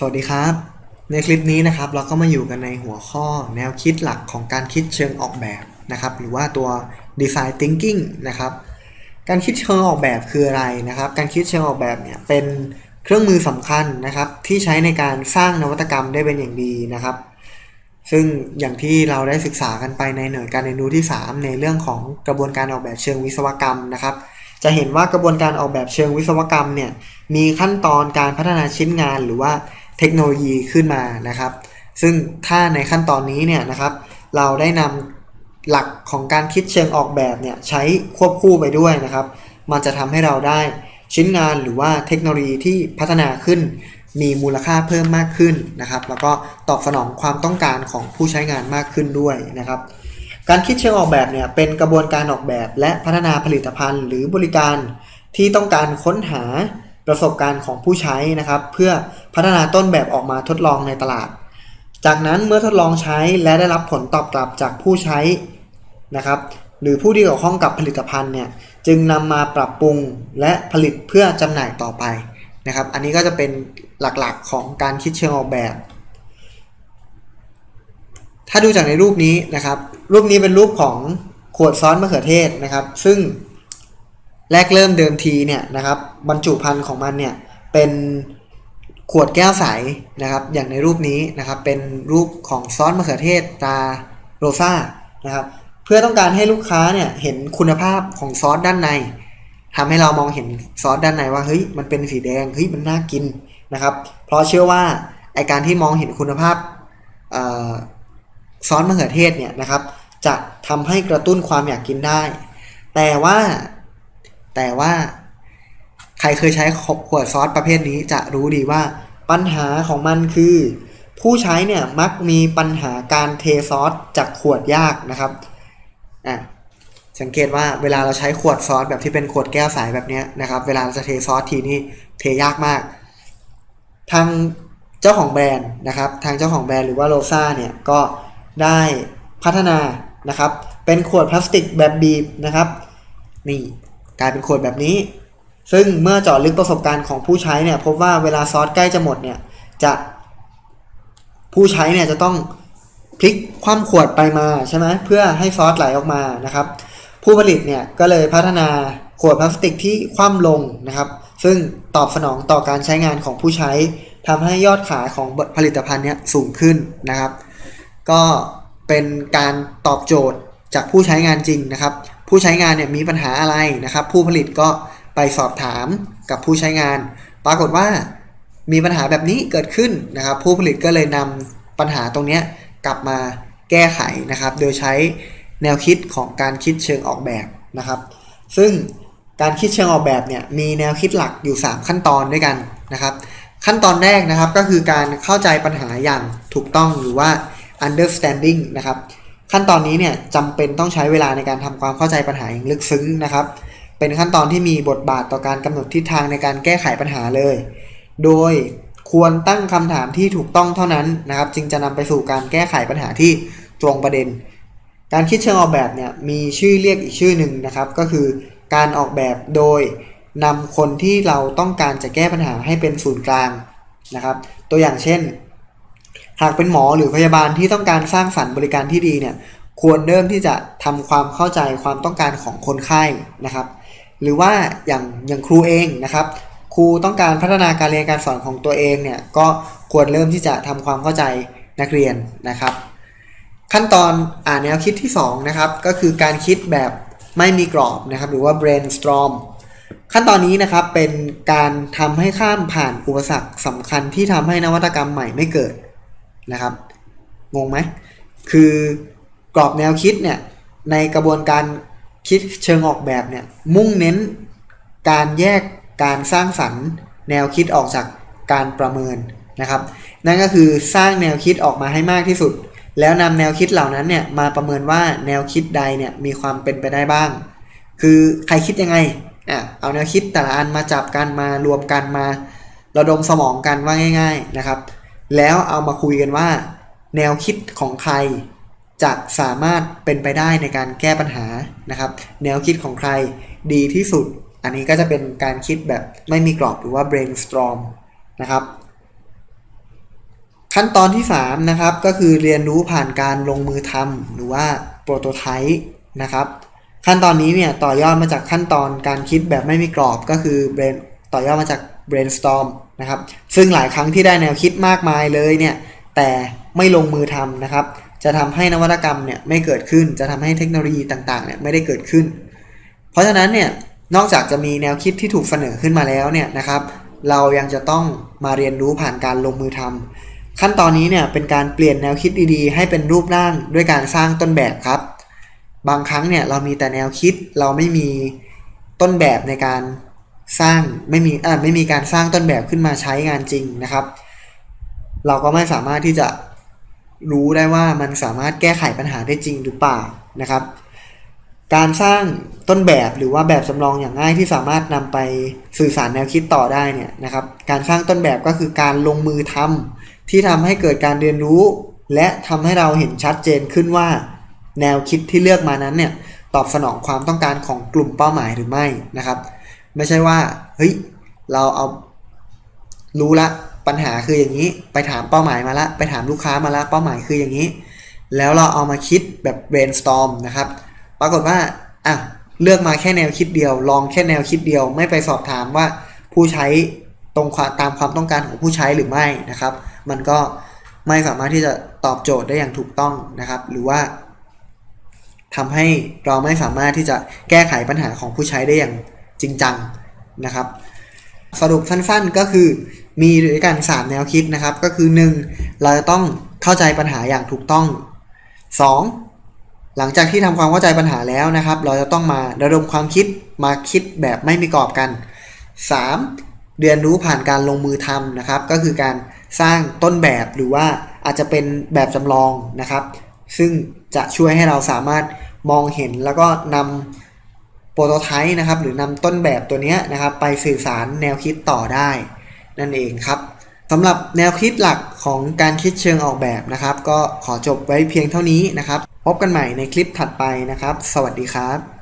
สวัสดีครับ ในคลิปนี้นะครับเราก็มาอยู่กันในหัวข้อแนวคิดหลักของการคิดเชิงออกแบบนะครับ หรือว่าตัว design thinking นะครับ การคิดเชิงออกแบบคืออะไรนะครับ การคิดเชิงออกแบบเนี่ยเป็นเครื่องมือสำคัญนะครับที่ใช้ในการสร้างนวัตกรรมได้เป็นอย่างดีนะครับ ซึ่งอย่างที่เราได้ศึกษากันไปในหน่วยการเรียนรู้ที่ 3 ในเรื่องของกระบวนการออกแบบเชิงวิศวกรรมนะครับจะเห็นว่ากระบวนการออกแบบเชิงวิศวกรรมเนี่ยมีขั้นตอนการพัฒนาชิ้นงานหรือว่า เทคโนโลยีขึ้นมานะครับ ซึ่งถ้าในขั้นตอนนี้เนี่ยนะครับ เราได้นำหลักของการคิดเชิงออกแบบเนี่ยใช้ควบคู่ไปด้วยนะครับ มันจะทำให้เราได้ชิ้นงานหรือว่าเทคโนโลยีที่พัฒนาขึ้น มีมูลค่าเพิ่มมากขึ้นนะครับ แล้วก็ตอบสนองความต้องการของผู้ใช้งานมากขึ้นด้วยนะครับการคิดเชิงออกแบบเนี่ยเป็นกระบวนการออกแบบและพัฒนาผลิตภัณฑ์ หรือบริการที่ต้องการค้นหา ประสบการณ์ของผู้ใช้นะครับ เพื่อพัฒนาต้นแบบออกมาทดลองในตลาด จากนั้นเมื่อทดลองใช้และได้รับผลตอบกลับจากผู้ใช้นะครับหรือผู้ที่เกี่ยวข้องกับผลิตภัณฑ์เนี่ยจึงนำมาปรับปรุงและผลิตเพื่อจำหน่ายต่อไปนะครับ อันนี้ก็จะเป็นหลักๆของการคิดเชิงออกแบบ ถ้าดูจากในรูปนี้นะครับ รูปนี้เป็นรูปของขวดซอสมะเขือเทศนะครับ ซึ่ง แรกเริ่มเดิมทีเนี่ยนะครับบรรจุภัณฑ์ของมันเนี่ยเป็นขวดแก้วใสนะครับ อย่างในรูปนี้นะครับเป็นรูปของซอสมะเขือเทศตาโรซ่านะครับเพื่อต้องการให้ลูกค้าเนี่ยเห็นคุณภาพของซอสด้านในทำให้เรามองเห็นซอสด้านในว่าเฮ้ยมันเป็นสีแดงเฮ้ยมันน่ากินนะครับ เพราะเชื่อว่าไอการที่มองเห็นคุณภาพซอสมะเขือเทศเนี่ยนะครับ จะทำให้กระตุ้นความอยากกินได้ แต่ว่า แต่ว่าใครเคยใช้ขวดซอสประเภทนี้จะรู้ดีว่าปัญหาของมันคือ ผู้ใช้เนี่ยมักมีปัญหาการเทซอสจากขวดยากนะครับอะสังเกตว่าเวลาเราใช้ขวดซอสแบบที่เป็นขวดแก้วใสแบบนี้นะครับ เวลาเราจะเทซอสทีนี่เทยากมาก ทางเจ้าของแบรนด์นะครับ ทางเจ้าของแบรนด์หรือว่าโลซ่าเนี่ยก็ได้พัฒนานะครับ เป็นขวดพลาสติกแบบบีบนะครับ นี่ กลายเป็นขวดแบบนี้ ซึ่งเมื่อเจาะลึกประสบการณ์ของผู้ใช้เนี่ยพบว่าเวลาซอสใกล้จะหมดเนี่ยจะผู้ใช้เนี่ยจะต้องพลิกคว่ำขวดไปมาใช่ไหมเพื่อให้ซอสไหลออกมานะครับ ผู้ผลิตเนี่ยก็เลยพัฒนาขวดพลาสติกที่คว่ำลงนะครับ ซึ่งตอบสนองต่อการใช้งานของผู้ใช้ทำให้ยอดขายของผลิตภัณฑ์เนี้ยสูงขึ้นนะครับ ก็เป็นการตอบโจทย์จากผู้ใช้งานจริงนะครับ ผู้ใช้งานเนี่ยมีปัญหาอะไรนะครับ ผู้ผลิตก็ไปสอบถามกับผู้ใช้งาน ปรากฏว่ามีปัญหาแบบนี้เกิดขึ้นนะครับ ผู้ผลิตก็เลยนำปัญหาตรงนี้กลับมาแก้ไขนะครับ โดยใช้แนวคิดของการคิดเชิงออกแบบนะครับ ซึ่งการคิดเชิงออกแบบเนี่ยมีแนวคิดหลักอยู่ 3 ขั้นตอนด้วยกันนะครับ ขั้นตอนแรกนะครับก็คือการเข้าใจปัญหาอย่างถูกต้องหรือว่า understanding นะครับ ขั้นตอนนี้เนี่ยจำเป็นต้องใช้เวลาในการทำความเข้าใจปัญหาอย่างลึกซึ้งนะครับ เป็นขั้นตอนที่มีบทบาทต่อการกำหนดทิศทางในการแก้ไขปัญหาเลย โดยควรตั้งคำถามที่ถูกต้องเท่านั้นนะครับ จึงจะนำไปสู่การแก้ไขปัญหาที่ตรงประเด็น การคิดเชิงออกแบบเนี่ยมีชื่อเรียกอีกชื่อหนึ่งนะครับ ก็คือการออกแบบโดยนำคนที่เราต้องการจะแก้ปัญหาให้เป็นศูนย์กลางนะครับ ตัวอย่างเช่น หากเป็นหมอหรือพยาบาลที่ต้องการสร้างสรรค์บริการที่ดีเนี่ยควรเริ่มที่จะทำความเข้าใจความต้องการของคนไข้นะครับ หรือว่าอย่างอย่างครูเองนะครับ ครูต้องการพัฒนาการเรียนการสอนของตัวเองเนี่ยก็ควรเริ่มที่จะทำความเข้าใจนักเรียนนะครับ ขั้นตอนอ่านแนวคิดที่2นะครับก็คือการคิดแบบไม่มีกรอบนะครับ หรือว่า brainstorm ขั้นตอนนี้นะครับเป็นการทำให้ข้ามผ่านอุปสรรคสำคัญที่ทำให้นวัตกรรมใหม่ไม่เกิด นะครับ งงไหม คือกรอบแนวคิดเนี่ยในกระบวนการคิดเชิงออกแบบเนี่ยมุ่งเน้นการแยกการสร้างสรรค์ แนวคิดออกจากการประเมินนะครับ นั่นก็คือสร้างแนวคิดออกมาให้มากที่สุด แล้วนำแนวคิดเหล่านั้นเนี่ยมาประเมินว่าแนวคิดใดเนี่ยมีความเป็นไปได้บ้าง คือใครคิดยังไงอะเอาแนวคิดแต่ละอันมาจับกันมารวมกันมาระดมสมองกันว่าง่าย ๆนะครับ แล้วเอามาคุยกันว่า แนวคิดของใครจะสามารถเป็นไปได้ในการแก้ปัญหานะครับ แนวคิดของใครดีที่สุด อันนี้ก็จะเป็นการคิดแบบไม่มีกรอบหรือว่า brainstorm นะครับ ขั้นตอนที่ 3 นะครับ ก็คือเรียนรู้ผ่านการลงมือทำหรือว่าโปรโตไทป์นะครับ ขั้นตอนนี้เนี่ยต่อยอดมาจากขั้นตอนการคิดแบบไม่มีกรอบก็คือ brain ต่อยอดมาจาก brainstorm นะครับซึ่งหลายครั้งที่ได้แนวคิดมากมายเลยเนี่ยแต่ไม่ลงมือทำนะครับ จะทำให้นวัตกรรมเนี่ยไม่เกิดขึ้นจะทำให้เทคโนโลยีต่างๆเนี่ยไม่ได้เกิดขึ้น เพราะฉะนั้นเนี่ยนอกจากจะมีแนวคิดที่ถูกเสนอขึ้นมาแล้วเนี่ยนะครับ เรายังจะต้องมาเรียนรู้ผ่านการลงมือทำขั้นตอนนี้เนี่ยเป็นการเปลี่ยนแนวคิดดีๆ ให้เป็นรูปร่างด้วยการสร้างต้นแบบครับ บางครั้งเนี่ยเรามีแต่แนวคิดเราไม่มีต้นแบบในการ สร้างไม่มีอ่าไม่มีการสร้างต้นแบบขึ้นมาใช้งานจริงนะครับ เราก็ไม่สามารถที่จะรู้ได้ว่ามันสามารถแก้ไขปัญหาได้จริงหรือเปล่านะครับ การสร้างต้นแบบหรือว่าแบบจำลองอย่างง่ายที่สามารถนำไปสื่อสารแนวคิดต่อได้เนี่ยนะครับ การสร้างต้นแบบก็คือการลงมือทำที่ทำให้เกิดการเรียนรู้ และทำให้เราเห็นชัดเจนขึ้นว่า แนวคิดที่เลือกมานั้นเนี่ยตอบสนองความต้องการของกลุ่มเป้าหมายหรือไม่นะครับ ไม่ใช่ว่าเฮ้ยเราเอารู้ละปัญหาคืออย่างนี้ ไปถามเป้าหมายมาละไปถามลูกค้ามาละเป้าหมายคืออย่างนี้ แล้วเราเอามาคิดแบบ brainstorm นะครับ ปรากฏว่าอะเลือกมาแค่แนวคิดเดียว ลองแค่แนวคิดเดียว ไม่ไปสอบถามว่าผู้ใช้ตรงตามความต้องการของผู้ใช้หรือไม่นะครับ มันก็ไม่สามารถที่จะตอบโจทย์ได้อย่างถูกต้องนะครับ หรือว่าทำให้เราไม่สามารถที่จะแก้ไขปัญหาของผู้ใช้ได้อย่าง จริงจังนะครับ สรุปสั้นๆก็คือมีด้วยกัน 3 แนวคิดนะครับ ก็คือ 1. เราจะต้องเข้าใจปัญหาอย่างถูกต้อง 2. หลังจากที่ทำความเข้าใจปัญหาแล้วนะครับ เราจะต้องมาระดมความคิดมาคิดแบบไม่มีกรอบกัน 3. เรียนรู้ผ่านการลงมือทำนะครับ ก็คือการสร้างต้นแบบหรือว่าอาจจะเป็นแบบจำลองนะครับ ซึ่งจะช่วยให้เราสามารถมองเห็นแล้วก็นำ โปรโตไทป์นะครับหรือนำต้นแบบตัวนี้นะครับไปสื่อสารแนวคิดต่อได้ นั่นเองครับสำหรับแนวคิดหลักของการคิดเชิงออกแบบนะครับ ก็ขอจบไว้เพียงเท่านี้นะครับ พบกันใหม่ในคลิปถัดไปนะครับ สวัสดีครับ